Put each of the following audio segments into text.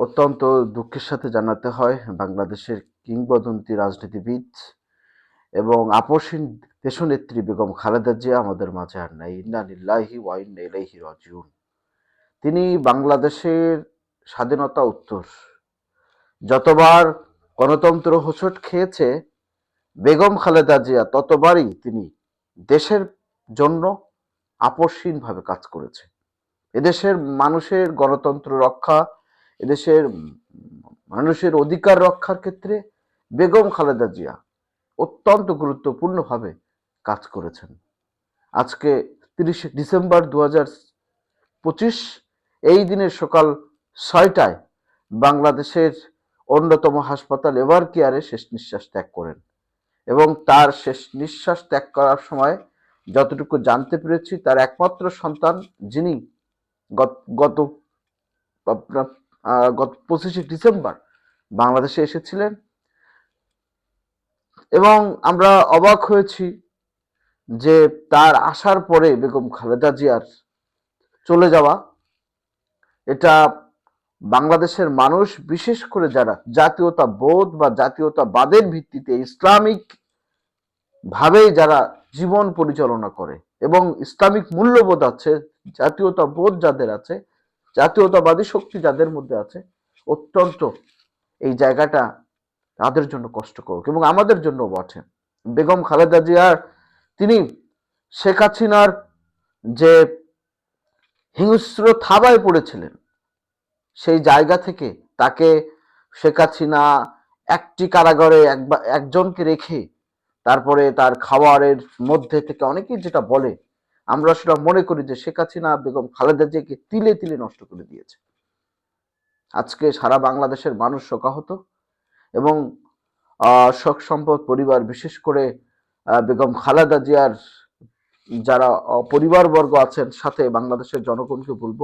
অত্যন্ত দুঃখের সাথে জানাতে হয় বাংলাদেশের কিংবদন্তি রাজনীতিবিদ এবং আপসীন দেশনেত্রী বেগম খালেদা জিয়া আমাদের মাঝে আর নাই। ইন্না লিল্লাহি ওয়া ইন্না ইলাইহি রাজিউন। তিনি বাংলাদেশের স্বাধীনতা উত্তর। যতবার গণতন্ত্র হোঁচট খেয়েছে বেগম খালেদা জিয়া, ততবারই তিনি দেশের জন্য আপসহীনভাবে কাজ করেছে। এদেশের মানুষের গণতন্ত্র রক্ষা এদেশের মানুষের অধিকার রক্ষার ক্ষেত্রে বেগম খালেদা জিয়া অত্যন্ত গুরুত্বপূর্ণভাবে কাজ করেছেন। আজকে তিরিশে ডিসেম্বর দু পঁচিশ, এই দিনের সকাল ছয়টায় বাংলাদেশের অন্যতম হাসপাতাল এভার কেয়ারে শেষ নিঃশ্বাস ত্যাগ করেন এবং তার শেষ নিঃশ্বাস ত্যাগ করার সময় যতটুকু জানতে পেরেছি, তার একমাত্র সন্তান যিনি গত- আপনার গত পঁচিশে ডিসেম্বর বাংলাদেশে এসেছিলেন। এবং আমরা অবাক হয়েছি যে তার আসার পরে বেগম খালেদা জিয়ার চলে যাওয়া, এটা বাংলাদেশের মানুষ, বিশেষ করে যারা জাতীয়তা বোধ বা জাতীয়তাবাদের ভিত্তিতে ইসলামিক ভাবে যারা জীবন পরিচালনা করে এবং ইসলামিক মূল্যবোধ আছে জাতীয়তা বোধ যাদের আছে জাতীয়তাবাদী শক্তি যাদের মধ্যে আছে, অত্যন্ত এই জায়গাটা তাদের জন্য কষ্টকর এবং আমাদের জন্য বটে। বেগম খালেদা জিয়ার তিনি শেখ হাসিনার যে হিংস্র থাবায় পড়েছিলেন, সেই জায়গা থেকে তাকে শেখ হাসিনা একটি কারাগারে একজনকে রেখে তারপরে তার খাবারের মধ্যে থেকে অনেকেই যেটা বলে আমরা সেটা মনে করি যে শেখ হাসিনা, বেগম খালেদা জিয়াকে তিলে তিলে নষ্ট করে দিয়েছে। আজকে সারা বাংলাদেশের মানুষ শোকাহত এবং শোক সম্পদ পরিবার, বিশেষ করে বেগম খালেদা জিয়ার যারা পরিবারবর্গ আছেন সাথে বাংলাদেশের জনগণকে বলব,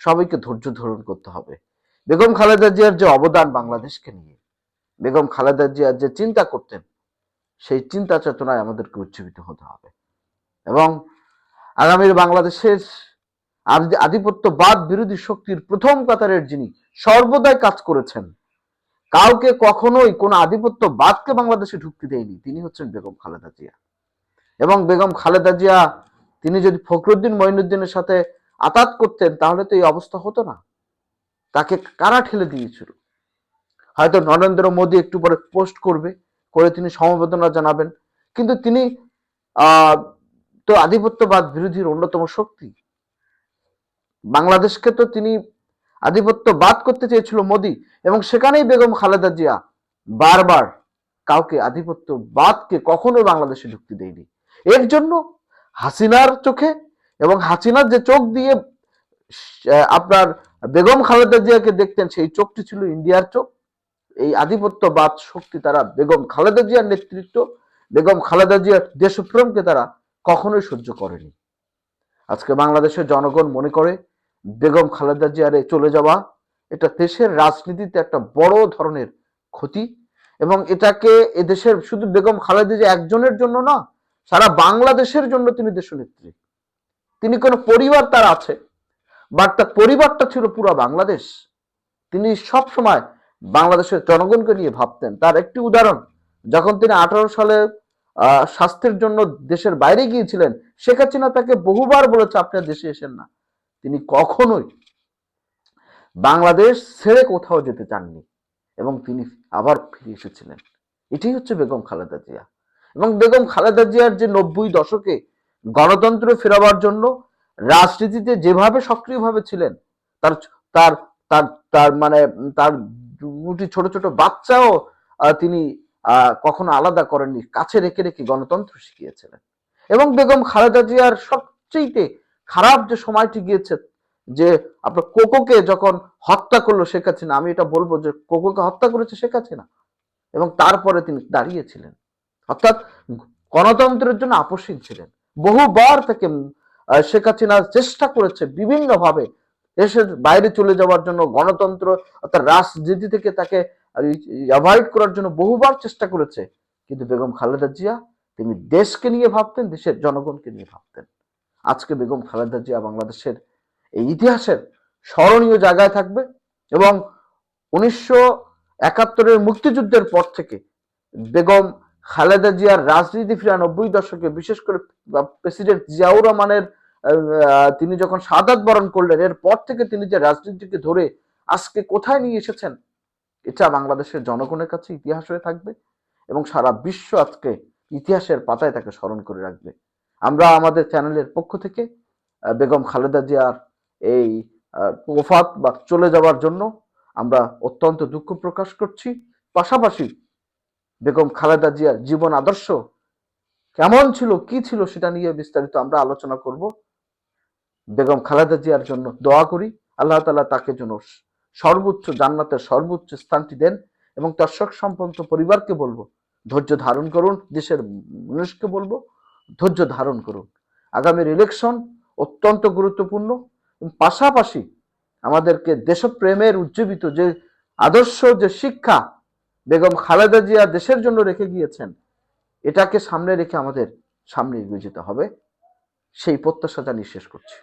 সবাইকে ধৈর্য ধারণ করতে হবে। বেগম খালেদা জিয়ার যে অবদান বাংলাদেশকে নিয়ে, বেগম খালেদা জিয়া যে চিন্তা করতেন, সেই চিন্তা চেতনায় আমাদেরকে উজ্জীবিত হতে হবে। এবং আগামীর বাংলাদেশের আধিপত্যবাদ বিরোধী শক্তির প্রথম কাতারের যিনি সর্বদাই কাজ করেছেন, কাউকে কখনোই কোনো আধিপত্যবাদকে বাংলাদেশে ঢুকতে দেয়নি, তিনি হচ্ছেন বেগম খালেদা জিয়া। এবং বেগম খালেদা জিয়া, তিনি যদি ফখরুদ্দিন মঈনুদ্দিনের সাথে আতাত করতেন, তাহলে তো এই অবস্থা হতো না। তাকে কারা ঠেলে দিয়েছিল? হয়তো নরেন্দ্র মোদী একটু পরে পোস্ট করবে, করে তিনি সমবেদনা জানাবেন। কিন্তু তিনি তো আধিপত্যবাদ বিরোধীর অন্যতম শক্তি। বাংলাদেশকে তো তিনি আধিপত্যবাদ করতে চেয়েছিল মোদী এবং সেখানেই বেগম খালেদা জিয়া বারবার কাউকে আধিপত্যবাদকে কখনো বাংলাদেশে ঢুকতে দেয়নি। এর জন্য হাসিনার চোখে এবং হাসিনার যে চোখ দিয়ে আপনার বেগম খালেদা জিয়াকে দেখতেন, সেই চোখটি ছিল ইন্ডিয়ার চোখ। এই আধিপত্যবাদ শক্তি তারা বেগম খালেদা জিয়ার নেতৃত্ব, বেগম খালেদা জিয়ার দেশপ্রেমকে তারা কখনোই সহ্য করেনি। আজকে বাংলাদেশের জনগণ মনে করে বেগম খালেদা জিয়ারে চলে যাওয়া এটা দেশের রাজনীতিতে একটা বড় ধরনের ক্ষতি এবং এটাকে এদেশের শুধু বেগম খালেদা জিয়া একজনের জন্য না, সারা বাংলাদেশের জন্য তিনি দেশনেত্রী। তিনি কোনো পরিবার তার আছে বাট তার পরিবারটা ছিল পুরো বাংলাদেশ। তিনি সব সময় বাংলাদেশের জনগণকে নিয়ে ভাবতেন। তার একটি উদাহরণ, যখন তিনি আঠারো সালে স্বাস্থ্যের জন্য দেশের বাইরে গিয়েছিলেন। শেখ হাসিনা তাকে বহুবার বলেছে, আপনি আর দেশে এসেন না। তিনি কখনোই বাংলাদেশ ছেড়ে কোথাও যেতে চাননি এবং তিনি আবার ফিরে এসেছিলেন। এটাই হচ্ছে বেগম খালেদা জিয়া। এবং বেগম খালেদা জিয়ার যে নব্বই দশকে গণতন্ত্র ফেরাবার জন্য রাজনীতিতে যেভাবে সক্রিয়ভাবে ছিলেন, তার তার তার তার মানে তার দুটি ছোট ছোট বাচ্চাও তিনি কখনো আলাদা করেননি, কাছে রেখে রেখে গণতন্ত্র শিখিয়েছিলেন। এবং বেগম খালেদা জিয়ার সবচেয়ে খারাপ যে সময়টি গিয়েছে, যে আপনার কোকোকে যখন হত্যা করল শেখ হাসিনা, আমি এটা বলব যে কোকোকে হত্যা করেছে শেখ হাসিনা, এবং তারপরে তিনি দাঁড়িয়েছিলেন। অর্থাৎ গণতন্ত্রের জন্য আপসীন ছিলেন। বহুবার তাকে শেখ হাসিনা চেষ্টা করেছে বিভিন্নভাবে, দেশের বাইরে চলে যাওয়ার জন্য গণতন্ত্র, অর্থাৎ রাজনীতি থেকে তাকে অ্যাভয়েড করার জন্য বহুবার চেষ্টা করেছে। কিন্তু বেগম খালেদা জিয়া, তিনি দেশকে নিয়ে ভাবতেন, দেশের জনগণকে নিয়ে ভাবতেন। আজকে বেগম খালেদা জিয়া বাংলাদেশের এই ইতিহাসের স্মরণীয় জায়গায় থাকবে এবং উনিশশো একাত্তরের মুক্তিযুদ্ধের পর থেকে বেগম খালেদা জিয়ার রাজনীতি ফিরা নব্বই দশকে, বিশেষ করে প্রেসিডেন্ট জিয়াউর রহমানের তিনি যখন সাদাত বরণ করলেন, এরপর থেকে তিনি যে রাজনীতিকে ধরে আজকে কোথায় নিয়ে এসেছেন এটা বাংলাদেশের জনগণের কাছে ইতিহাস হয়ে থাকবে এবং সারা বিশ্ব আজকে ইতিহাসের পাতায় তাকে স্মরণ করে রাখবে। আমরা আমাদের চ্যানেলের পক্ষ থেকে বেগম খালেদা জিয়ার এই ওফাত বা চলে যাওয়ার জন্য আমরা অত্যন্ত দুঃখ প্রকাশ করছি। পাশাপাশি বেগম খালেদা জিয়ার জীবন আদর্শ কেমন ছিল, কি ছিল সেটা নিয়ে বিস্তারিত আমরা আলোচনা করব। বেগম খালেদা জিয়ার জন্য দোয়া করি। আল্লাহ তাআলা তাকে যেন সর্বোচ্চ জান্নাতের সর্বোচ্চ স্থানটি দেন এবং তার শোক সম্পন্ন পরিবারকে বলব, ধৈর্য ধারণ করুন, দেশের মানুষকে বলব, ধৈর্য ধারণ করুন। আগামীর ইলেকশন অত্যন্ত গুরুত্বপূর্ণ পাশাপাশি আমাদেরকে দেশপ্রেমের উজ্জীবিত যে আদর্শ, যে শিক্ষা বেগম খালেদা জিয়া দেশের জন্য রেখে গিয়েছেন, এটাকে সামনে রেখে আমাদের সামনে এগিয়ে যেতে হবে। সেই প্রত্যাশাটা জানিয়ে শেষ করছি।